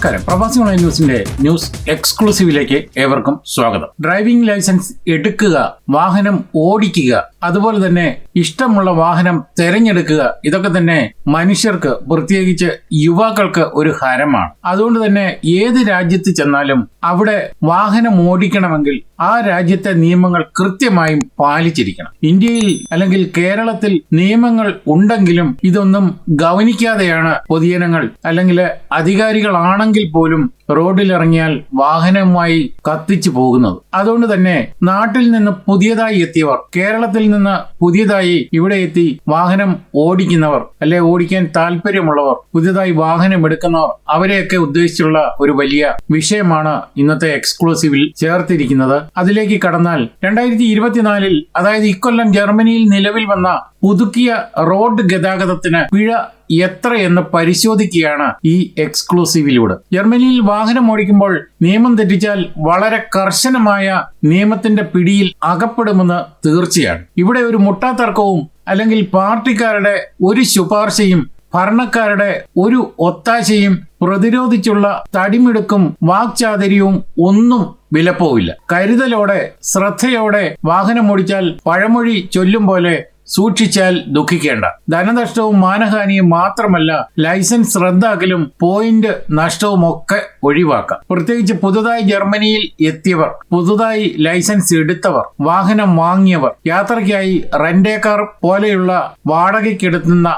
നമസ്കാരം. പ്രവാസി ഓൺലൈൻ ന്യൂസിന്റെ ന്യൂസ് എക്സ്ക്ലൂസീവിലേക്ക് ഏവർക്കും സ്വാഗതം. ഡ്രൈവിംഗ് ലൈസൻസ് എടുക്കുക വാഹനം ഓടിക്കുക അതുപോലെ തന്നെ ഇഷ്ടമുള്ള വാഹനം തെരഞ്ഞെടുക്കുക ഇതൊക്കെ തന്നെ മനുഷ്യർക്ക് പ്രത്യേകിച്ച് യുവാക്കൾക്ക് ഒരു ഹരമാണ്. അതുകൊണ്ട് തന്നെ ഏത് രാജ്യത്ത് ചെന്നാലും അവിടെ വാഹനം ഓടിക്കണമെങ്കിൽ ആ രാജ്യത്തെ നിയമങ്ങൾ കൃത്യമായും പാലിച്ചിരിക്കണം. ഇന്ത്യയിൽ അല്ലെങ്കിൽ കേരളത്തിൽ നിയമങ്ങൾ ഉണ്ടെങ്കിലും ഇതൊന്നും ഗവനിക്കാതെയാണ് പൊതുജനങ്ങൾ അല്ലെങ്കിൽ അധികാരികളാണെങ്കിൽ പോലും റോഡിലിറങ്ങിയാൽ വാഹനവുമായി കത്തിച്ചു പോകുന്നത്. അതുകൊണ്ട് തന്നെ നാട്ടിൽ നിന്ന് പുതിയതായി എത്തിയവർ കേരളത്തിൽ നിന്ന് പുതിയതായി ഇവിടെ എത്തി വാഹനം ഓടിക്കുന്നവർ അല്ലെ ഓടിക്കാൻ താല്പര്യമുള്ളവർ പുതിയതായി വാഹനം എടുക്കുന്നവർ അവരെയൊക്കെ ഉദ്ദേശിച്ചുള്ള ഒരു വലിയ വിഷയമാണ് ഇന്നത്തെ എക്സ്ക്ലൂസീവിൽ ചേർത്തിരിക്കുന്നത്. അതിലേക്ക് കടന്നാൽ രണ്ടായിരത്തി ഇരുപത്തിനാലിൽ അതായത് ഇക്കൊല്ലം ജർമ്മനിയിൽ നിലവിൽ വന്ന പുതുക്കിയ റോഡ് ഗതാഗതത്തിന് പിഴ എത്രയെന്ന് പരിശോധിക്കുകയാണ് ഈ എക്സ്ക്ലൂസീവിലൂടെ. ജർമ്മനിയിൽ വാഹനം ഓടിക്കുമ്പോൾ നിയമം തെറ്റിച്ചാൽ വളരെ കർശനമായ നിയമത്തിന്റെ പിടിയിൽ അകപ്പെടുമെന്ന് തീർച്ചയാണ്. ഇവിടെ ഒരു മുട്ടാത്തർക്കവും അല്ലെങ്കിൽ പാർട്ടിക്കാരുടെ ഒരു ശുപാർശയും ഭരണക്കാരുടെ ഒരു ഒത്താശയും പ്രതിരോധിച്ചുള്ള തടിമിടുക്കും വാക്ചാതര്യവും ഒന്നും വിലപ്പോവില്ല. കരുതലോടെ ശ്രദ്ധയോടെ വാഹനം ഓടിച്ചാൽ പഴമൊഴി ചൊല്ലും പോലെ സൂക്ഷിച്ചാൽ ദുഃഖിക്കേണ്ട. ധനനഷ്ടവും മാനഹാനിയും മാത്രമല്ല ലൈസൻസ് റദ്ദാക്കലും പോയിന്റ് നഷ്ടവും ഒക്കെ ഒഴിവാക്കാം. പ്രത്യേകിച്ച് പുതുതായി ജർമ്മനിയിൽ എത്തിയവർ പുതുതായി ലൈസൻസ് എടുത്തവർ വാഹനം വാങ്ങിയവർ യാത്രയ്ക്കായി റെന്റേക്കാർ പോലെയുള്ള വാടകയ്ക്കെടുത്തുന്ന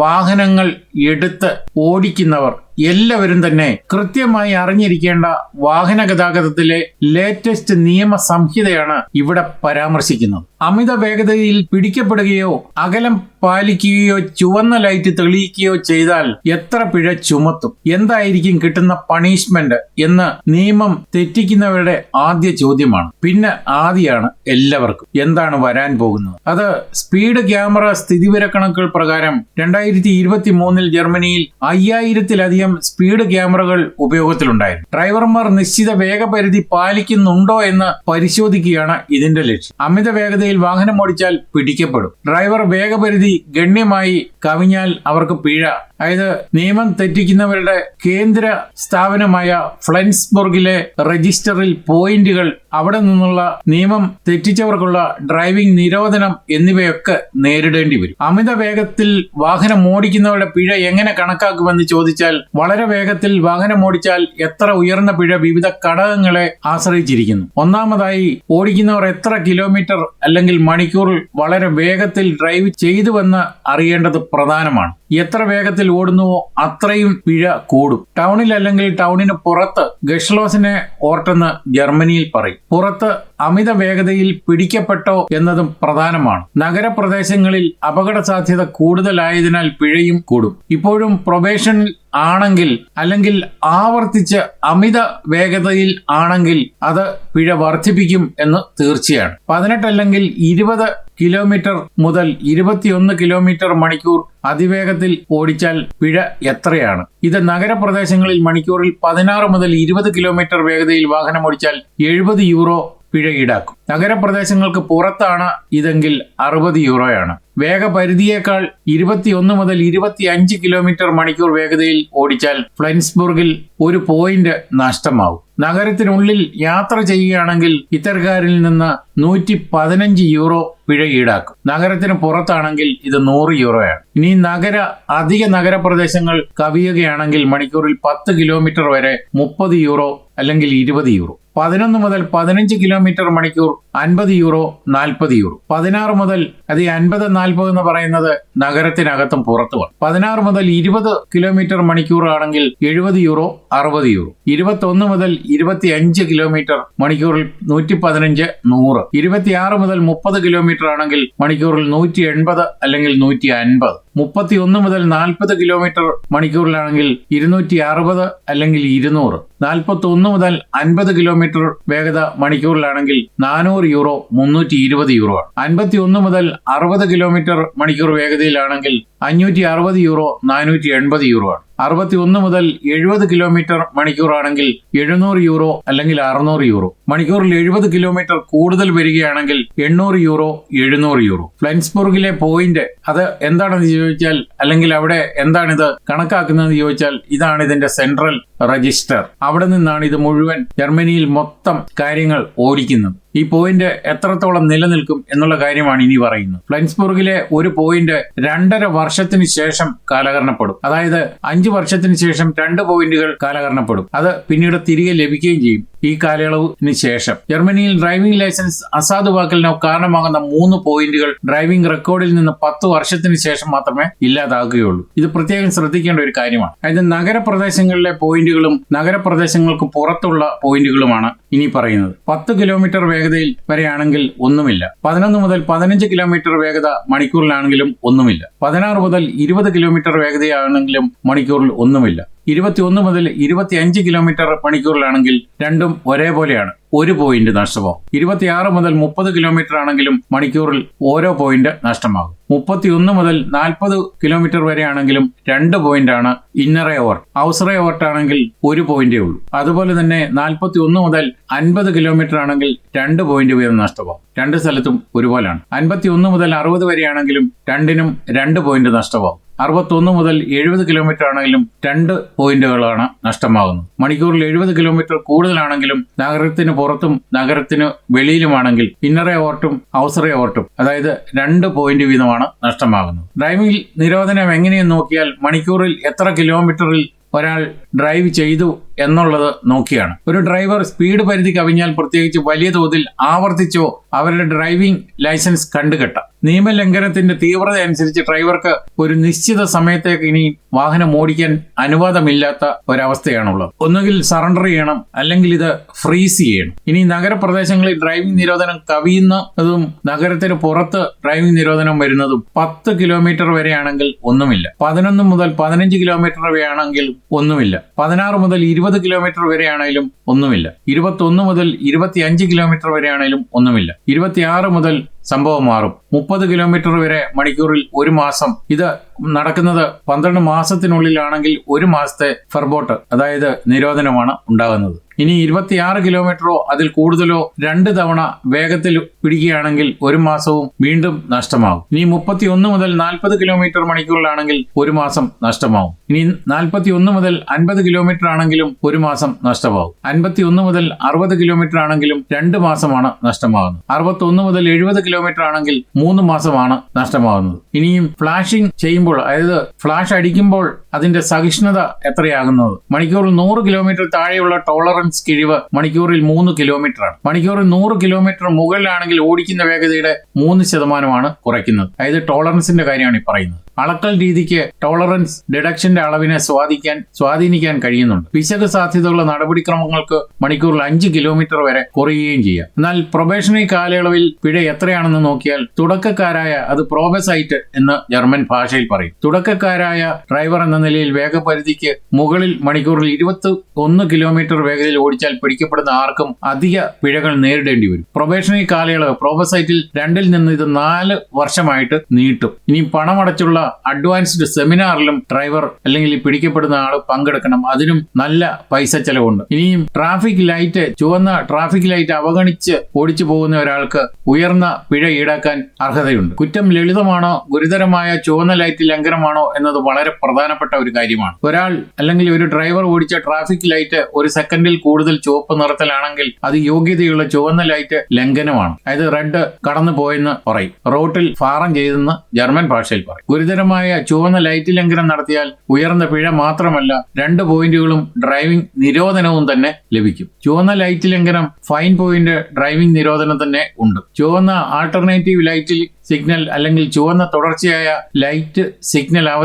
വാഹനങ്ങൾ എടുത്ത് ഓടിക്കുന്നവർ എല്ലാവരും തന്നെ കൃത്യമായി അറിഞ്ഞിരിക്കേണ്ട വാഹന ഗതാഗതത്തിലെ ലേറ്റസ്റ്റ് നിയമ സംഹിതയാണ് ഇവിടെ പരാമർശിക്കുന്നത്. അമിത വേഗതയിൽ പിടിക്കപ്പെടുകയോ അകലം പാലിക്കുകയോ ചുവന്ന ലൈറ്റ് തെളിയിക്കുകയോ ചെയ്താൽ എത്ര പിഴ ചുമത്തും? എന്തായിരിക്കും കിട്ടുന്ന പണിഷ്മെന്റ് എന്ന് നിയമം തെറ്റിക്കുന്നവരുടെ ആദ്യ ചോദ്യമാണ്. പിന്നെ ആദ്യമാണ് എല്ലാവർക്കും എന്താണ് വരാൻ പോകുന്നത്? അത് സ്പീഡ് ക്യാമറ സ്ഥിതിവിവരക്കണക്കുകൾ പ്രകാരം രണ്ടായിരത്തി ഇരുപത്തി മൂന്നിൽ ജർമ്മനിയിൽ അയ്യായിരത്തിലധികം സ്പീഡ് ക്യാമറകൾ ഉപയോഗത്തിലുണ്ടായിരുന്നു. ഡ്രൈവർമാർ നിശ്ചിത വേഗപരിധി പാലിക്കുന്നുണ്ടോ എന്ന് പരിശോധിക്കുകയാണ് ഇതിന്റെ ലക്ഷ്യം. അമിത വേഗതയിൽ വാഹനം ഓടിച്ചാൽ പിടിക്കപ്പെടും. ഡ്രൈവർ വേഗപരിധി ഗണ്യമായി കവിഞ്ഞാൽ അവർക്ക് പിഴ. അതായത് നിയമം തെറ്റിക്കുന്നവരുടെ കേന്ദ്ര സ്ഥാപനമായ ഫ്ലൻസ്ബർഗിലെ രജിസ്റ്ററിൽ പോയിന്റുകൾ അവിടെ നിന്നുള്ള നിയമം തെറ്റിച്ചവർക്കുള്ള ഡ്രൈവിംഗ് നിരോധനം എന്നിവയൊക്കെ നേരിടേണ്ടി വരും. അമിത വേഗത്തിൽ വാഹനം ഓടിക്കുന്നവരുടെ പിഴ എങ്ങനെ കണക്കാക്കുമെന്ന് ചോദിച്ചാൽ വളരെ വേഗത്തിൽ വാഹനം ഓടിച്ചാൽ എത്ര ഉയർന്ന പിഴ വിവിധ ഘടകങ്ങളെ ആശ്രയിച്ചിരിക്കുന്നു. ഒന്നാമതായി ഓടിക്കുന്നവർ എത്ര കിലോമീറ്റർ അല്ലെങ്കിൽ മണിക്കൂറിൽ വളരെ വേഗത്തിൽ ഡ്രൈവ് ചെയ്തുവെന്ന് അറിയേണ്ടത് പ്രധാനമാണ്. എത്ര വേഗത്തിൽ ഓടുന്നുവോ അത്രയും പിഴ കൂടും. ടൗണിൽ അല്ലെങ്കിൽ ടൗണിന് പുറത്ത് ഗഷ്ലോസിനെ ഓർട്ടെന്ന് ജർമ്മനിയിൽ പറയും. പുറത്ത് അമിത വേഗതയിൽ പിടിക്കപ്പെട്ടോ എന്നതും പ്രധാനമാണ്. നഗരപ്രദേശങ്ങളിൽ അപകട സാധ്യത കൂടുതലായതിനാൽ പിഴയും കൂടും. ഇപ്പോഴും പ്രൊബേഷൻ ആണെങ്കിൽ അല്ലെങ്കിൽ ആവർത്തിച്ച് അമിത വേഗതയിൽ ആണെങ്കിൽ അത് പിഴ വർദ്ധിപ്പിക്കും എന്ന് തീർച്ചയാണ്. പതിനെട്ട് അല്ലെങ്കിൽ ഇരുപത് കിലോമീറ്റർ മുതൽ ഇരുപത്തിയൊന്ന് കിലോമീറ്റർ മണിക്കൂർ അതിവേഗത്തിൽ ഓടിച്ചാൽ പിഴ എത്രയാണ്? ഇത് നഗരപ്രദേശങ്ങളിൽ മണിക്കൂറിൽ പതിനാറ് മുതൽ ഇരുപത് കിലോമീറ്റർ വേഗതയിൽ വാഹനം ഓടിച്ചാൽ എഴുപത് യൂറോ പിഴ ഈടാക്കും. നഗരപ്രദേശങ്ങൾക്ക് പുറത്താണ് ഇതെങ്കിൽ അറുപത് യൂറോയാണ്. വേഗപരിധിയേക്കാൾ ഇരുപത്തിയൊന്ന് മുതൽ ഇരുപത്തി അഞ്ച് കിലോമീറ്റർ മണിക്കൂർ വേഗതയിൽ ഓടിച്ചാൽ ഫ്ലൻസ്ബുർഗിൽ ഒരു പോയിന്റ് നഷ്ടമാവും. നഗരത്തിനുള്ളിൽ യാത്ര ചെയ്യുകയാണെങ്കിൽ ഇത്തരക്കാരിൽ നിന്ന് നൂറ്റി പതിനഞ്ച് യൂറോ പിഴ ഈടാക്കും. നഗരത്തിന് പുറത്താണെങ്കിൽ ഇത് നൂറ് യൂറോയാണ്. ഇനി നഗര അധിക നഗരപ്രദേശങ്ങൾ കവിയുകയാണെങ്കിൽ മണിക്കൂറിൽ പത്ത് കിലോമീറ്റർ വരെ മുപ്പത് യൂറോ അല്ലെങ്കിൽ ഇരുപത് യൂറോ. പതിനൊന്ന് മുതൽ പതിനഞ്ച് കിലോമീറ്റർ മണിക്കൂർ അൻപത് യൂറോ നാൽപ്പത് യൂറോ. പതിനാറ് മുതൽ അത് അൻപത് നാൽപ്പത് എന്ന് പറയുന്നത് നഗരത്തിനകത്തും പുറത്തുമാണ്. പതിനാറ് മുതൽ ഇരുപത് കിലോമീറ്റർ മണിക്കൂർ ആണെങ്കിൽ എഴുപത് യൂറോ അറുപത് യൂറോ. ഇരുപത്തി മുതൽ ഇരുപത്തി അഞ്ച് കിലോമീറ്റർ മണിക്കൂറിൽ നൂറ്റി പതിനഞ്ച് നൂറ്. ഇരുപത്തിയാറ് മുതൽ മുപ്പത് കിലോമീറ്റർ ആണെങ്കിൽ മണിക്കൂറിൽ നൂറ്റി എൺപത് അല്ലെങ്കിൽ നൂറ്റി അൻപത് മുപ്പത്തി ഒന്ന് മുതൽ നാൽപ്പത് കിലോമീറ്റർ മണിക്കൂറിലാണെങ്കിൽ ഇരുന്നൂറ്റി അറുപത് അല്ലെങ്കിൽ ഇരുന്നൂറ്. നാൽപ്പത്തി ഒന്ന് മുതൽ അൻപത് കിലോമീറ്റർ വേഗത മണിക്കൂറിലാണെങ്കിൽ നാനൂറ് യൂറോ മുന്നൂറ്റി ഇരുപത് യൂറോ അൻപത്തി ഒന്ന് മുതൽ അറുപത് കിലോമീറ്റർ മണിക്കൂർ വേഗതയിലാണെങ്കിൽ അഞ്ഞൂറ്റി അറുപത് യൂറോ നാനൂറ്റി എൺപത് യൂറോ ആണ്. അറുപത്തി ഒന്ന് മുതൽ എഴുപത് കിലോമീറ്റർ മണിക്കൂറാണെങ്കിൽ എഴുന്നൂറ് യൂറോ അല്ലെങ്കിൽ അറുന്നൂറ് യൂറോ. മണിക്കൂറിൽ എഴുപത് കിലോമീറ്റർ കൂടുതൽ വരികയാണെങ്കിൽ എണ്ണൂറ് യൂറോ എഴുന്നൂറ് യൂറോ. ഫ്ലൻസ്ബുർഗിലെ പോയിന്റ് അത് എന്താണെന്ന് ചോദിച്ചാൽ അല്ലെങ്കിൽ അവിടെ എന്താണിത് കണക്കാക്കുന്നതെന്ന് ചോദിച്ചാൽ ഇതാണ് ഇതിന്റെ സെൻട്രൽ രജിസ്റ്റർ അവിടെ നിന്നാണ് ഇത് മുഴുവൻ ജർമ്മനിയിൽ മൊത്തം കാര്യങ്ങൾ ഓടിക്കുന്നത്. ഈ പോയിന്റ് എത്രത്തോളം നിലനിൽക്കും എന്നുള്ള കാര്യമാണ് ഇനി പറയുന്നത്. ഫ്ലൻസ്ബുർഗിലെ ഒരു പോയിന്റ് രണ്ടര വർഷത്തിന് ശേഷം കാലഹരണപ്പെടും. അതായത് അഞ്ചു വർഷത്തിന് ശേഷം രണ്ട് പോയിന്റുകൾ കാലഹരണപ്പെടും. അത് പിന്നീട് തിരികെ ലഭിക്കുകയും ചെയ്യും ഈ കാലയളവിന് ശേഷം. ജർമ്മനിയിൽ ഡ്രൈവിംഗ് ലൈസൻസ് അസാധുവാക്കലിനോ കാരണമാകുന്ന മൂന്ന് പോയിന്റുകൾ ഡ്രൈവിംഗ് റെക്കോർഡിൽ നിന്ന് പത്ത് വർഷത്തിന് ശേഷം മാത്രമേ ഇല്ലാതാകുകയുള്ളൂ. ഇത് പ്രത്യേകം ശ്രദ്ധിക്കേണ്ട ഒരു കാര്യമാണ്. അതായത് നഗരപ്രദേശങ്ങളിലെ പോയിന്റുകളും നഗരപ്രദേശങ്ങൾക്ക് പുറത്തുള്ള പോയിന്റുകളുമാണ് ഇനി പറയുന്നത്. പത്ത് കിലോമീറ്റർ വേഗതയിൽ വരെയാണെങ്കിൽ ഒന്നുമില്ല. പതിനൊന്ന് മുതൽ പതിനഞ്ച് കിലോമീറ്റർ വേഗത മണിക്കൂറിലാണെങ്കിലും ഒന്നുമില്ല. പതിനാറ് മുതൽ ഇരുപത് കിലോമീറ്റർ വേഗതയാണെങ്കിലും മണിക്കൂറിൽ ഒന്നുമില്ല. ഇരുപത്തിയൊന്ന് മുതൽ ഇരുപത്തിയഞ്ച് കിലോമീറ്റർ മണിക്കൂറിലാണെങ്കിൽ രണ്ടും ഒരേപോലെയാണ്. ഒരു പോയിന്റ് നഷ്ടമാകും ഇരുപത്തിയാറ് മുതൽ മുപ്പത് കിലോമീറ്റർ ആണെങ്കിലും മണിക്കൂറിൽ ഓരോ പോയിന്റ് നഷ്ടമാകും. മുപ്പത്തിയൊന്ന് മുതൽ നാൽപ്പത് കിലോമീറ്റർ വരെ ആണെങ്കിലും രണ്ട് പോയിന്റ് ആണ് ഇന്നറേ ഓവർട്ട് ഔസറേ ഓവർട്ട് ആണെങ്കിൽ ഒരു പോയിന്റേ ഉള്ളൂ. അതുപോലെ തന്നെ നാൽപ്പത്തി ഒന്ന് മുതൽ അൻപത് കിലോമീറ്റർ ആണെങ്കിൽ രണ്ട് പോയിന്റ് വീതം നഷ്ടമാകും. രണ്ട് സ്ഥലത്തും ഒരുപോലെയാണ് അൻപത്തി ഒന്ന് മുതൽ അറുപത് വരെയാണെങ്കിലും രണ്ടിനും രണ്ട് പോയിന്റ് നഷ്ടമാകും. അറുപത്തൊന്ന് മുതൽ എഴുപത് കിലോമീറ്റർ ആണെങ്കിലും രണ്ട് പോയിന്റുകളാണ് നഷ്ടമാകുന്നത്. മണിക്കൂറിൽ എഴുപത് കിലോമീറ്റർ കൂടുതലാണെങ്കിലും നഗരത്തിന് പുറത്തും നഗരത്തിന് വെളിയിലുമാണെങ്കിൽ ഇന്നറേ ഓർട്ടും ഔസറേ ഓർട്ടും അതായത് രണ്ട് പോയിന്റ് വീതമാണ് നഷ്ടമാകുന്നത്. ഡ്രൈവിംഗിൽ നിരോധനം എങ്ങനെയെന്ന് നോക്കിയാൽ മണിക്കൂറിൽ എത്ര കിലോമീറ്ററിൽ ഒരാൾ ഡ്രൈവ് ചെയ്തു എന്നുള്ളത് നോക്കിയാണ്. ഒരു ഡ്രൈവർ സ്പീഡ് പരിധി കവിഞ്ഞാൽ പ്രത്യേകിച്ച് വലിയ തോതിൽ ആവർത്തിച്ചോ അവരുടെ ഡ്രൈവിംഗ് ലൈസൻസ് കണ്ടുകെട്ടാം. നിയമലംഘനത്തിന്റെ തീവ്രത അനുസരിച്ച് ഡ്രൈവർക്ക് ഒരു നിശ്ചിത സമയത്തേക്ക് ഇനി വാഹനം ഓടിക്കാൻ അനുവാദമില്ലാത്ത ഒരവസ്ഥയാണുള്ളത്. ഒന്നുകിൽ സറണ്ടർ ചെയ്യണം അല്ലെങ്കിൽ ഇത് ഫ്രീസ് ചെയ്യണം. ഇനി നഗരപ്രദേശങ്ങളിൽ ഡ്രൈവിംഗ് നിരോധനം കവിയുന്നതും നഗരത്തിന് പുറത്ത് ഡ്രൈവിംഗ് നിരോധനം വരുന്നതും പത്ത് കിലോമീറ്റർ വരെയാണെങ്കിൽ ഒന്നുമില്ല. പതിനൊന്ന് മുതൽ പതിനഞ്ച് കിലോമീറ്റർ വരെയാണെങ്കിൽ ഒന്നുമില്ല. പതിനാറ് മുതൽ ഇരുപത് കിലോമീറ്റർ വരെയാണെങ്കിലും ഒന്നുമില്ല. ഇരുപത്തൊന്ന് മുതൽ ഇരുപത്തിയഞ്ച് കിലോമീറ്റർ വരെയാണെങ്കിലും ഒന്നുമില്ല. ഇരുപത്തിയാറ് മുതൽ സംഭവം മാറും. മുപ്പത് കിലോമീറ്റർ വരെ മണിക്കൂറിൽ ഒരു മാസം. ഇത് നടക്കുന്നത് പന്ത്രണ്ട് മാസത്തിനുള്ളിലാണെങ്കിൽ ഒരു മാസത്തെ ഫെർബോട്ട് അതായത് നിരോധനമാണ് ഉണ്ടാകുന്നത്. ഇനി ഇരുപത്തിയാറ് കിലോമീറ്ററോ അതിൽ കൂടുതലോ രണ്ട് തവണ വേഗത്തിൽ പിടിക്കുകയാണെങ്കിൽ ഒരു മാസവും വീണ്ടും നഷ്ടമാകും. ഇനി മുപ്പത്തി ഒന്ന് മുതൽ നാൽപ്പത് കിലോമീറ്റർ മണിക്കൂറിലാണെങ്കിൽ ഒരു മാസം നഷ്ടമാകും. ഇനി നാൽപ്പത്തി ഒന്ന് മുതൽ അൻപത് കിലോമീറ്റർ ആണെങ്കിലും ഒരു മാസം നഷ്ടമാകും. അൻപത്തി ഒന്ന് മുതൽ അറുപത് കിലോമീറ്റർ ആണെങ്കിലും രണ്ട് മാസമാണ് നഷ്ടമാകുന്നത്. അറുപത്തി ഒന്ന് മുതൽ എഴുപത് കിലോമീറ്റർ ആണെങ്കിൽ മൂന്ന് മാസമാണ് നഷ്ടമാകുന്നത്. ഇനിയും ഫ്ലാഷിംഗ് ചെയ്യുമ്പോൾ അതായത് ഫ്ലാഷ് അടിക്കുമ്പോൾ അതിന്റെ സഹിഷ്ണുത എത്രയാകുന്നത്? മണിക്കൂറിൽ നൂറ് കിലോമീറ്റർ താഴെയുള്ള ടോളറൻസ് കിഴിവ് മണിക്കൂറിൽ മൂന്ന് കിലോമീറ്റർ ആണ്. മണിക്കൂറിൽ നൂറ് കിലോമീറ്റർ മുകളിലാണെങ്കിൽ ഓടിക്കുന്ന വേഗതയുടെ മൂന്ന് ശതമാനമാണ് കുറയ്ക്കുന്നത്. അതായത് ടോളറൻസിന്റെ കാര്യമാണ് ഈ പറയുന്നത്. അളക്കൽ രീതിക്ക് ടോളറൻസ് ഡിഡക്ഷന്റെ അളവിനെ സ്വാധീനിക്കാൻ സ്വാധീനിക്കാൻ കഴിയുന്നുണ്ട്. പിശക് സാധ്യതയുള്ള നടപടിക്രമങ്ങൾക്ക് മണിക്കൂറിൽ അഞ്ച് കിലോമീറ്റർ വരെ കുറയുകയും ചെയ്യാം. എന്നാൽ പ്രൊബേഷണറി കാലയളവിൽ പിഴ എത്രയാണെന്ന് നോക്കിയാൽ തുടക്കക്കാരായ അത് പ്രോബസൈറ്റ് എന്ന് ജർമ്മൻ ഭാഷയിൽ പറയും. തുടക്കക്കാരായ ഡ്രൈവർ എന്ന നിലയിൽ വേഗപരിധിക്ക് മുകളിൽ മണിക്കൂറിൽ ഇരുപത്തി ഒന്ന് കിലോമീറ്റർ വേഗതയിൽ ഓടിച്ചാൽ പിടിക്കപ്പെടുന്ന ആർക്കും അധിക പിഴകൾ നേരിടേണ്ടി വരും. പ്രൊബേഷണറി കാലയളവ് പ്രോബസൈറ്റിൽ രണ്ടിൽ നിന്ന് ഇത് നാല് വർഷമായിട്ട് നീട്ടും. ഇനി പണമടച്ചുള്ള അഡ്വാൻസ്ഡ് സെമിനാറിലും ഡ്രൈവർ അല്ലെങ്കിൽ പിടിക്കപ്പെടുന്ന ആൾ പങ്കെടുക്കണം. അതിനും നല്ല പൈസ ചെലവുണ്ട്. ഇനിയും ട്രാഫിക് ലൈറ്റ് ചുവന്ന ട്രാഫിക് ലൈറ്റ് അവഗണിച്ച് ഓടിച്ചു പോകുന്ന ഒരാൾക്ക് ഉയർന്ന പിഴ ഈടാക്കാൻ അർഹതയുണ്ട്. കുറ്റം ലളിതമാണോ ഗുരുതരമായ ചുവന്ന ലൈറ്റ് ലംഘനമാണോ എന്നത് വളരെ പ്രധാനപ്പെട്ട ഒരു കാര്യമാണ്. ഒരാൾ അല്ലെങ്കിൽ ഒരു ഡ്രൈവർ ഓടിച്ച ട്രാഫിക് ലൈറ്റ് ഒരു സെക്കൻഡിൽ കൂടുതൽ ചുവപ്പ് നിറത്തിലാണെങ്കിൽ അത് യോഗ്യതയുള്ള ചുവന്ന ലൈറ്റ് ലംഘനമാണ്. അതായത് റെഡ് കടന്നു പോയെന്ന് പറയും. റോട്ടിൽ ഫാറം ചെയ്തെന്ന് ജർമ്മൻ ഭാഷയിൽ പറയും. ഗുരുതരമായ ചുവന്ന ലൈറ്റ് ലംഘനം നടത്തിയാൽ ഉയർന്ന പിഴ മാത്രമല്ല രണ്ട് പോയിന്റുകളും ഡ്രൈവിംഗ് നിരോധനവും തന്നെ ലഭിക്കും. ചുവന്ന ലൈറ്റ് ലംഘനം ഫൈൻ പോയിന്റ് ഡ്രൈവിംഗ് നിരോധനം തന്നെ ഉണ്ട്. ചുവന്ന ആൾട്ടർനേറ്റീവ് ലൈറ്റിൽ സിഗ്നൽ അല്ലെങ്കിൽ ചുവന്ന തുടർച്ചയായ ലൈറ്റ് സിഗ്നൽ അവ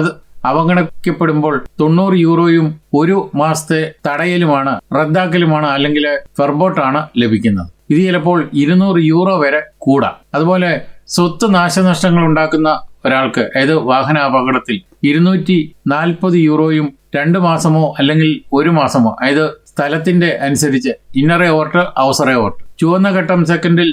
അവഗണിക്കപ്പെടുമ്പോൾ തൊണ്ണൂറ് യൂറോയും ഒരു മാസത്തെ തടയലുമാണ് റദ്ദാക്കലുമാണ് അല്ലെങ്കിൽ ഫെർബോട്ടാണ് ലഭിക്കുന്നത്. ഇത് ചിലപ്പോൾ ഇരുന്നൂറ് യൂറോ വരെ കൂടാം. അതുപോലെ സ്വത്ത് നാശനഷ്ടങ്ങൾ ഉണ്ടാക്കുന്ന ഒരാൾക്ക് അതായത് വാഹന അപകടത്തിൽ ഇരുന്നൂറ്റി നാൽപ്പത് യൂറോയും രണ്ട് മാസമോ അല്ലെങ്കിൽ ഒരു മാസമോ അതായത് സ്ഥലത്തിന്റെ അനുസരിച്ച് ഇന്നറേ ഓർട്ട് അവസറേ ഓർട്ട്. ചുവന്ന ഘട്ടം സെക്കൻഡിൽ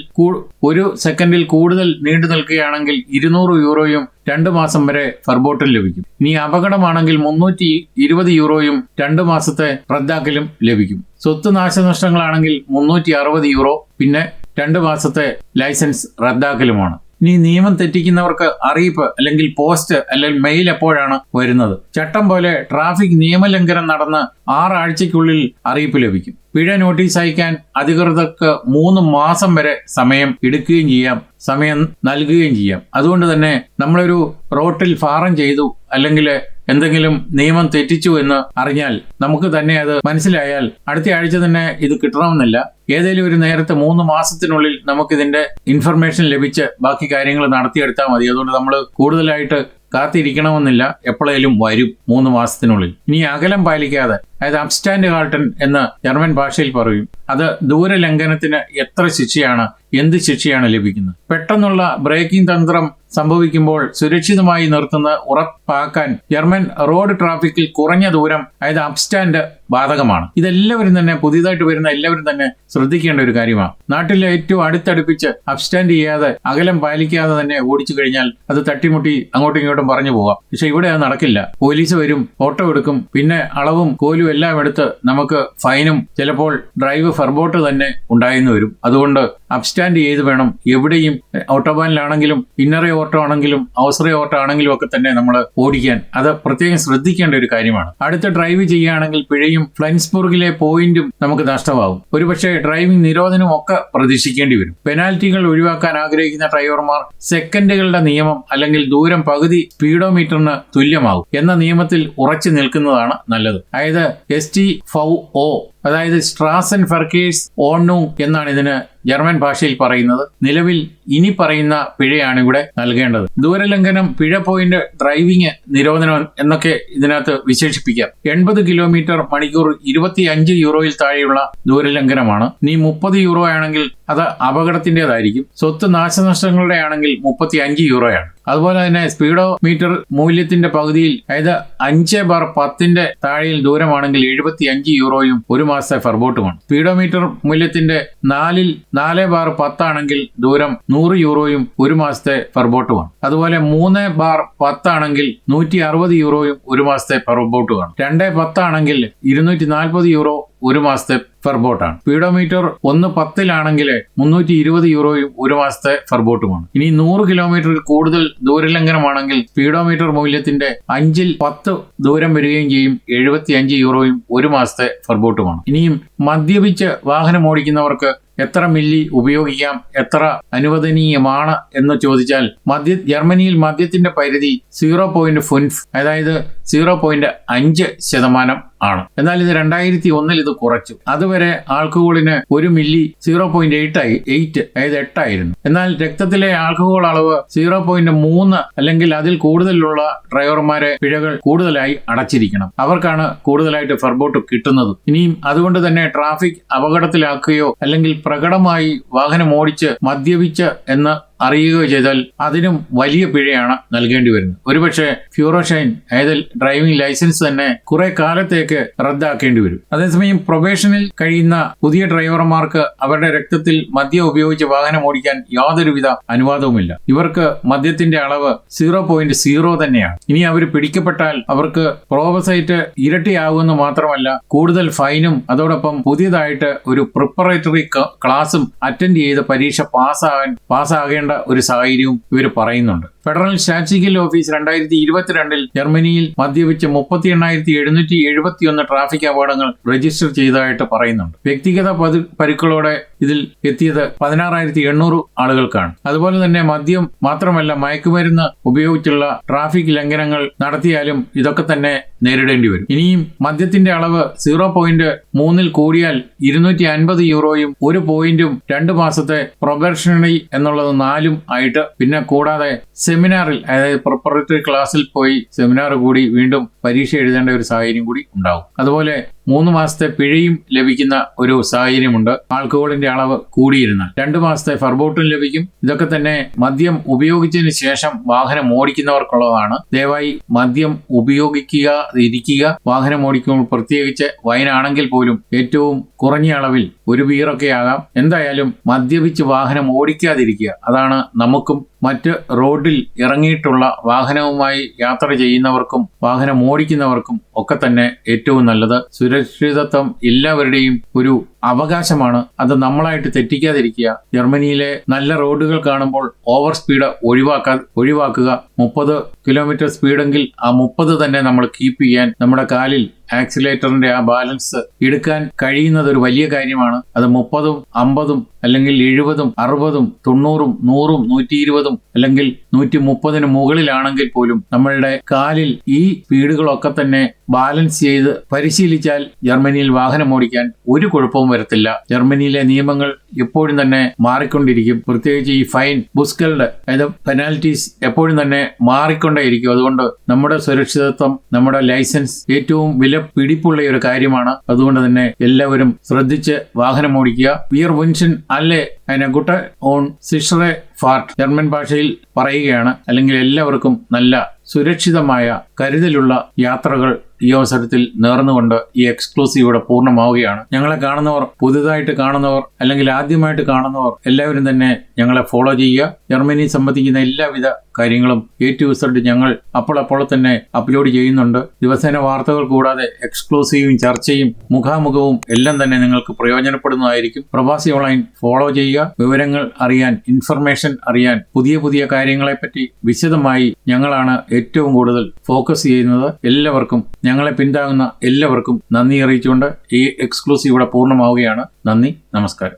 ഒരു സെക്കൻഡിൽ കൂടുതൽ നീണ്ടു നിൽക്കുകയാണെങ്കിൽ ഇരുന്നൂറ് യൂറോയും രണ്ട് മാസം വരെ ഫർബോട്ടും ലഭിക്കും. ഇനി അപകടമാണെങ്കിൽ മുന്നൂറ്റി ഇരുപത് യൂറോയും രണ്ട് മാസത്തെ റദ്ദാക്കലും ലഭിക്കും. സ്വത്ത് നാശനഷ്ടങ്ങളാണെങ്കിൽ മുന്നൂറ്റി അറുപത് യൂറോ പിന്നെ രണ്ട് മാസത്തെ ലൈസൻസ് റദ്ദാക്കലുമാണ്. ഇനി നിയമം തെറ്റിക്കുന്നവർക്ക് അറിയിപ്പ് അല്ലെങ്കിൽ പോസ്റ്റ് അല്ലെങ്കിൽ മെയിൽ എപ്പോഴാണ് വരുന്നത്? ചട്ടം പോലെ ട്രാഫിക് നിയമലംഘനം നടന്ന് ആറാഴ്ചയ്ക്കുള്ളിൽ അറിയിപ്പ് ലഭിക്കും. പിഴ നോട്ടീസ് അയക്കാൻ അധികൃതർക്ക് മൂന്ന് മാസം വരെ സമയം എടുക്കുകയും ചെയ്യാം. സമയം നൽകുകയും ചെയ്യാം. അതുകൊണ്ട് തന്നെ നമ്മളൊരു റോട്ടിൽ ഫാറം ചെയ്തു അല്ലെങ്കിൽ എന്തെങ്കിലും നിയമം തെറ്റിച്ചു എന്ന് അറിഞ്ഞാൽ നമുക്ക് തന്നെ അത് മനസ്സിലായാൽ അടുത്ത ആഴ്ച തന്നെ ഇത് കിട്ടണമെന്നില്ല. ഏതെങ്കിലും ഒരു നേരത്തെ മൂന്ന് മാസത്തിനുള്ളിൽ നമുക്കിതിന്റെ ഇൻഫർമേഷൻ ലഭിച്ച് ബാക്കി കാര്യങ്ങൾ നടത്തിയെടുത്താൽ മതി. അതുകൊണ്ട് നമ്മൾ കൂടുതലായിട്ട് കാത്തിരിക്കണമെന്നില്ല. എപ്പോഴേലും വരും മൂന്ന് മാസത്തിനുള്ളിൽ. ഇനി അകലം പാലിക്കാതെ അതായത് അബ്സ്റ്റാൻഡ് ഹാൾട്ടൻ എന്ന് ജർമ്മൻ ഭാഷയിൽ പറയും. അത് ദൂരലംഘനത്തിന് എത്ര ശിക്ഷയാണ് എന്ത് ശിക്ഷയാണ് ലഭിക്കുന്നത്? പെട്ടെന്നുള്ള ബ്രേക്കിംഗ് തന്ത്രം സംഭവിക്കുമ്പോൾ സുരക്ഷിതമായി നിർത്തുന്ന ഉറപ്പാക്കാൻ ജർമ്മൻ റോഡ് ട്രാഫിക്കിൽ കുറഞ്ഞ ദൂരം അതായത് അബ്സ്റ്റാൻഡ് ബാധകമാണ്. ഇതെല്ലാവരും തന്നെ പുതിയതായിട്ട് വരുന്ന എല്ലാവരും തന്നെ ശ്രദ്ധിക്കേണ്ട ഒരു കാര്യമാണ്. നാട്ടിലെ ഏറ്റവും അടുത്തടുപ്പിച്ച് അബ്സ്റ്റാൻഡ് ചെയ്യാതെ അകലം പാലിക്കാതെ തന്നെ ഓടിച്ചു കഴിഞ്ഞാൽ അത് തട്ടിമുട്ടി അങ്ങോട്ടും ഇങ്ങോട്ടും പറഞ്ഞു പോവാം പക്ഷെ ഇവിടെ അത് നടക്കില്ല. പോലീസ് വരും ഫോട്ടോ എടുക്കും പിന്നെ അളവും കോലും എല്ലാം എടുത്ത് നമുക്ക് ഫൈനും ചിലപ്പോൾ ഡ്രൈവ് ഫെർബോട്ട് തന്നെ ഉണ്ടായിരുന്നു വരും. അതുകൊണ്ട് അബ്സ്റ്റാൻഡ് ചെയ്ത് വേണം എവിടെയും ഓട്ടോബാനിലാണെങ്കിലും ഇന്നറേ ഓട്ടോ ആണെങ്കിലും ഔസറെ ഓട്ടോ ആണെങ്കിലും ഒക്കെ തന്നെ നമ്മൾ ഓടിക്കാൻ. അത് പ്രത്യേകം ശ്രദ്ധിക്കേണ്ട ഒരു കാര്യമാണ്. അടുത്ത ഡ്രൈവ് ചെയ്യുകയാണെങ്കിൽ പിഴയും ഫ്ലൻസ്ബുർഗിലെ പോയിന്റും നമുക്ക് നഷ്ടമാകും. ഒരുപക്ഷെ ഡ്രൈവിംഗ് നിരോധനവും ഒക്കെ പ്രതീക്ഷിക്കേണ്ടി വരും. പെനാൽറ്റികൾ ഒഴിവാക്കാൻ ആഗ്രഹിക്കുന്ന ഡ്രൈവർമാർ സെക്കൻഡുകളുടെ നിയമം അല്ലെങ്കിൽ ദൂരം പകുതി സ്പീഡോമീറ്ററിന് തുല്യമാകും. എന്ന നിയമത്തിൽ ഉറച്ചു നിൽക്കുന്നതാണ് നല്ലത്. അതായത് എസ് ടി ഫൗ ഒ അതായത് സ്ട്രാസൻ ഫർക്കേഴ്സ് ഓണു എന്നാണ് ഇതിന് ജർമ്മൻ ഭാഷയിൽ പറയുന്നത്. നിലവിൽ ഇനി പറയുന്ന പിഴയാണ് ഇവിടെ നൽകേണ്ടത്. ദൂരലംഘനം പിഴ പോയിന്റ് ഡ്രൈവിംഗ് നിരോധനം എന്നൊക്കെ ഇതിനകത്ത് വിശേഷിപ്പിക്കാം. എൺപത് കിലോമീറ്റർ മണിക്കൂർ ഇരുപത്തി അഞ്ച് യൂറോയിൽ താഴെയുള്ള ദൂരലംഘനമാണ്. നീ മുപ്പത് യൂറോ ആണെങ്കിൽ അത് അപകടത്തിന്റെതായിരിക്കും. സ്വത്ത് നാശനഷ്ടങ്ങളുടെ ആണെങ്കിൽ മുപ്പത്തി അഞ്ച് യൂറോയാണ്. അതുപോലെ തന്നെ സ്പീഡോ മീറ്റർ മൂല്യത്തിന്റെ പകുതിയിൽ അതായത് അഞ്ച് ബാർ പത്തിന്റെ താഴെയിൽ ദൂരമാണെങ്കിൽ എഴുപത്തി അഞ്ച് യൂറോയും ഒരു മാസത്തെ ഫർബോട്ടുമാണ്. സ്പീഡോമീറ്റർ മൂല്യത്തിന്റെ നാലിൽ നാല് ബാർ പത്താണെങ്കിൽ ദൂരം നൂറ് യൂറോയും ഒരു മാസത്തെ ഫെർബോട്ടുമാണ്. അതുപോലെ മൂന്ന് ബാർ പത്താണെങ്കിൽ നൂറ്റി അറുപത് യൂറോയും ഒരു മാസത്തെ ഫെർബോട്ടുമാണ്. രണ്ട് പത്താണെങ്കിൽ ഇരുന്നൂറ്റി നാൽപ്പത് യൂറോ ഒരു മാസത്തെ ഫെർബോട്ടാണ് സ്പീഡോമീറ്റർ ഒന്ന് പത്തിലാണെങ്കിൽ മുന്നൂറ്റി ഇരുപത് യൂറോയും ഒരു മാസത്തെ ഫെർബോട്ടുമാണ് ഇനി നൂറ് കിലോമീറ്ററിൽ കൂടുതൽ ദൂരലംഘനമാണെങ്കിൽ സ്പീഡോമീറ്റർ മൂല്യത്തിന്റെ അഞ്ചിൽ പത്ത് ദൂരം വരികയും ചെയ്യും. എഴുപത്തി അഞ്ച് യൂറോയും ഒരു മാസത്തെ ഫെർബോട്ടുമാണ് ഇനിയും മദ്യപിച്ച് വാഹനം ഓടിക്കുന്നവർക്ക് എത്ര മില്ലി ഉപയോഗിക്കാം? എത്ര അനുവദനീയമാണ് എന്ന് ചോദിച്ചാൽ മദ്യ ജർമ്മനിയിൽ മദ്യത്തിന്റെ പരിധി സീറോ പോയിന്റ് ഫുൻഫ് അതായത് സീറോ പോയിന്റ് അഞ്ച് ശതമാനം ആണ്. എന്നാൽ ഇത് രണ്ടായിരത്തി ഒന്നിൽ ഇത് കുറച്ചു. അതുവരെ ആൽക്കഹോളിന് ഒരു മില്ലി സീറോ പോയിന്റ് എയ്റ്റ് ആയി എയ്റ്റ് അതായത് എട്ടായിരുന്നു എന്നാൽ രക്തത്തിലെ ആൽക്കഹോൾ അളവ് സീറോ പോയിന്റ് മൂന്ന് അല്ലെങ്കിൽ അതിൽ കൂടുതലുള്ള ഡ്രൈവർമാരെ പിഴകൾ കൂടുതലായി അടച്ചിരിക്കണം. അവർക്കാണ് കൂടുതലായിട്ട് ഫെർബോട്ട് കിട്ടുന്നത്. ഇനിയും അതുകൊണ്ട് തന്നെ ട്രാഫിക് അപകടത്തിലാക്കുകയോ അല്ലെങ്കിൽ പ്രകടമായി വാഹനം ഓടിച്ച് മദ്യപിച്ച് എന്ന് അറിയുകയോ ചെയ്താൽ അതിനും വലിയ പിഴയാണ് നൽകേണ്ടി വരുന്നത്. ഒരുപക്ഷെ ഫ്യൂറോഷൈൻ അതായത് ഡ്രൈവിംഗ് ലൈസൻസ് തന്നെ കുറെ കാലത്തേക്ക് റദ്ദാക്കേണ്ടി വരും. അതേസമയം പ്രൊബേഷനിൽ കഴിയുന്ന പുതിയ ഡ്രൈവർമാർക്ക് അവരുടെ രക്തത്തിൽ മദ്യം ഉപയോഗിച്ച് വാഹനം ഓടിക്കാൻ യാതൊരുവിധ അനുവാദവുമില്ല. ഇവർക്ക് മദ്യത്തിന്റെ അളവ് സീറോ പോയിന്റ് സീറോ തന്നെയാണ്. ഇനി അവർ പിടിക്കപ്പെട്ടാൽ അവർക്ക് പ്രോബസൈറ്റ് ഇരട്ടിയാകുമെന്ന് മാത്രമല്ല കൂടുതൽ ഫൈനും അതോടൊപ്പം പുതിയതായിട്ട് ഒരു പ്രിപ്പറേറ്ററി ക്ലാസും അറ്റൻഡ് ചെയ്ത് പരീക്ഷ പാസ്സാകാൻ പാസ്സാകേണ്ട ഒരു സാഹചര്യവും ഇവർ പറയുന്നുണ്ട്. ഫെഡറൽ സ്റ്റാറ്റിസ്റ്റിക്കൽ ഓഫീസ് രണ്ടായിരത്തി ഇരുപത്തിരണ്ടിൽ ജർമ്മനിയിൽ മദ്യപിച്ച് മുപ്പത്തി എണ്ണായിരത്തി എഴുന്നൂറ്റി എഴുപത്തിയൊന്ന് ട്രാഫിക് അപകടങ്ങൾ രജിസ്റ്റർ ചെയ്തതായിട്ട് പറയുന്നുണ്ട്. വ്യക്തിഗത പതി പരുക്കളോടെ ഇതിൽ എത്തിയത് പതിനാറായിരത്തി എണ്ണൂറ് ആളുകൾക്കാണ്. അതുപോലെ തന്നെ മദ്യം മാത്രമല്ല മയക്കുമരുന്ന് ഉപയോഗിച്ചുള്ള ട്രാഫിക് ലംഘനങ്ങൾ നടത്തിയാലും ഇതൊക്കെ തന്നെ നേരിടേണ്ടി വരും. ഇനിയും മദ്യത്തിന്റെ അളവ് സീറോ പോയിന്റ് മൂന്നിൽ കൂടിയാൽ ഇരുന്നൂറ്റി അൻപത് യൂറോയും ഒരു പോയിന്റും രണ്ട് മാസത്തെ പ്രൊബർഷണറി എന്നുള്ളത് നാലും ആയിട്ട്. പിന്നെ കൂടാതെ സെമിനാറിൽ അതായത് പ്രിപ്പറേറ്ററി ക്ലാസ്സിൽ പോയി സെമിനാർ കൂടി വീണ്ടും പരീക്ഷ എഴുതേണ്ട ഒരു സാഹചര്യം കൂടി ഉണ്ടാവും. അതുപോലെ മൂന്ന് മാസത്തെ പിഴയും ലഭിക്കുന്ന ഒരു സാഹചര്യമുണ്ട്. ആൽക്കഹോളിന്റെ അളവ് കൂടിയിരുന്നാൽ. രണ്ട് മാസത്തെ ഫർബോട്ടും ലഭിക്കും. ഇതൊക്കെ തന്നെ മദ്യം ഉപയോഗിച്ചതിന് ശേഷം വാഹനം ഓടിക്കുന്നവർക്കുള്ളതാണ്. ദയവായി മദ്യം ഉപയോഗിക്കുക ഇരിക്കുക. വാഹനം ഓടിക്കുമ്പോൾ പ്രത്യേകിച്ച് വൈനാണെങ്കിൽ പോലും ഏറ്റവും കുറഞ്ഞ അളവിൽ ഒരു ബീറൊക്കെ ആകാം. എന്തായാലും മദ്യപിച്ച് വാഹനം ഓടിക്കാതിരിക്കുക. അതാണ് നമുക്കും മറ്റ് റോഡിൽ ഇറങ്ങിയിട്ടുള്ള വാഹനവുമായി യാത്ര ചെയ്യുന്നവർക്കും വാഹനം ഓടിക്കുന്നവർക്കും ഒക്കെ തന്നെ ഏറ്റവും നല്ലത്. സുരക്ഷിതത്വം എല്ലാവരുടെയും ഒരു അവകാശമാണ്. അത് നമ്മളായിട്ട് തെറ്റിക്കാതിരിക്കുക. ജർമ്മനിയിലെ നല്ല റോഡുകൾ കാണുമ്പോൾ ഓവർ സ്പീഡ് ഒഴിവാക്കാ ഒഴിവാക്കുക. മുപ്പത് കിലോമീറ്റർ സ്പീഡെങ്കിൽ ആ മുപ്പത് തന്നെ നമ്മൾ കീപ്പ് ചെയ്യാൻ നമ്മുടെ കാലിൽ ആക്സിലേറ്ററിന്റെ ആ ബാലൻസ് എടുക്കാൻ കഴിയുന്നത് ഒരു വലിയ കാര്യമാണ്. അത് മുപ്പതും അമ്പതും അല്ലെങ്കിൽ എഴുപതും അറുപതും തൊണ്ണൂറും നൂറും നൂറ്റി ഇരുപതും അല്ലെങ്കിൽ നൂറ്റി മുപ്പതിന് മുകളിലാണെങ്കിൽ പോലും നമ്മളുടെ കാലിൽ ഈ സ്പീഡുകളൊക്കെ തന്നെ ബാലൻസ് ചെയ്ത് പരിശീലിച്ചാൽ ജർമ്മനിയിൽ വാഹനം ഓടിക്കാൻ ഒരു കുഴപ്പവും വരത്തില്ല. ജർമ്മനിയിലെ നിയമങ്ങൾ എപ്പോഴും തന്നെ മാറിക്കൊണ്ടിരിക്കും. പ്രത്യേകിച്ച് ഈ ഫൈൻ ബുസ്കളുടെ അതായത് പെനാൽറ്റീസ് എപ്പോഴും തന്നെ മാറിക്കൊണ്ടേയിരിക്കും. അതുകൊണ്ട് നമ്മുടെ സുരക്ഷിതത്വം നമ്മുടെ ലൈസൻസ് ഏറ്റവും വില പിടിപ്പുള്ള ഒരു കാര്യമാണ്. അതുകൊണ്ട് തന്നെ എല്ലാവരും ശ്രദ്ധിച്ച് വാഹനം ഓടിക്കുക. വിയർ വിൻഷൻ അല്ലെ? അതിനെ ഗുട്ട ഓൺ സിഷറെ ഫാർട്ട് ജർമ്മൻ ഭാഷയിൽ പറയുകയാണ്. അല്ലെങ്കിൽ എല്ലാവർക്കും നല്ല സുരക്ഷിതമായ കരുതലുള്ള യാത്രകൾ ഈ അവസരത്തിൽ നേർന്നുകൊണ്ട് ഈ എക്സ്ക്ലൂസീവ് ഇവിടെ പൂർണമാവുകയാണ്. ഞങ്ങളെ കാണുന്നവർ പുതുതായിട്ട് കാണുന്നവർ അല്ലെങ്കിൽ ആദ്യമായിട്ട് കാണുന്നവർ എല്ലാവരും തന്നെ ഞങ്ങളെ ഫോളോ ചെയ്യുക. ജർമ്മനി സംബന്ധിക്കുന്ന എല്ലാവിധ കാര്യങ്ങളും എ ടു വിസൾട്ട് ഞങ്ങൾ അപ്പോൾ തന്നെ അപ്ലോഡ് ചെയ്യുന്നുണ്ട്. ദിവസേന വാർത്തകൾ കൂടാതെ എക്സ്ക്ലൂസീവും ചർച്ചയും മുഖാമുഖവും എല്ലാം തന്നെ നിങ്ങൾക്ക് പ്രയോജനപ്പെടുന്നതായിരിക്കും. പ്രവാസി ഓൺലൈൻ ഫോളോ ചെയ്യുക. വിവരങ്ങൾ അറിയാൻ ഇൻഫർമേഷൻ അറിയാൻ പുതിയ പുതിയ കാര്യങ്ങളെപ്പറ്റി വിശദമായി ഞങ്ങളാണ് ഏറ്റവും കൂടുതൽ ഫോക്കസ് ചെയ്യുന്നത്. എല്ലാവർക്കും ഞങ്ങളെ പിന്താങ്ങുന്ന എല്ലാവർക്കും നന്ദി അറിയിച്ചുകൊണ്ട് ഈ എക്സ്ക്ലൂസീവ് ഇവിടെ പൂർണമാവുകയാണ്. നന്ദി നമസ്കാരം.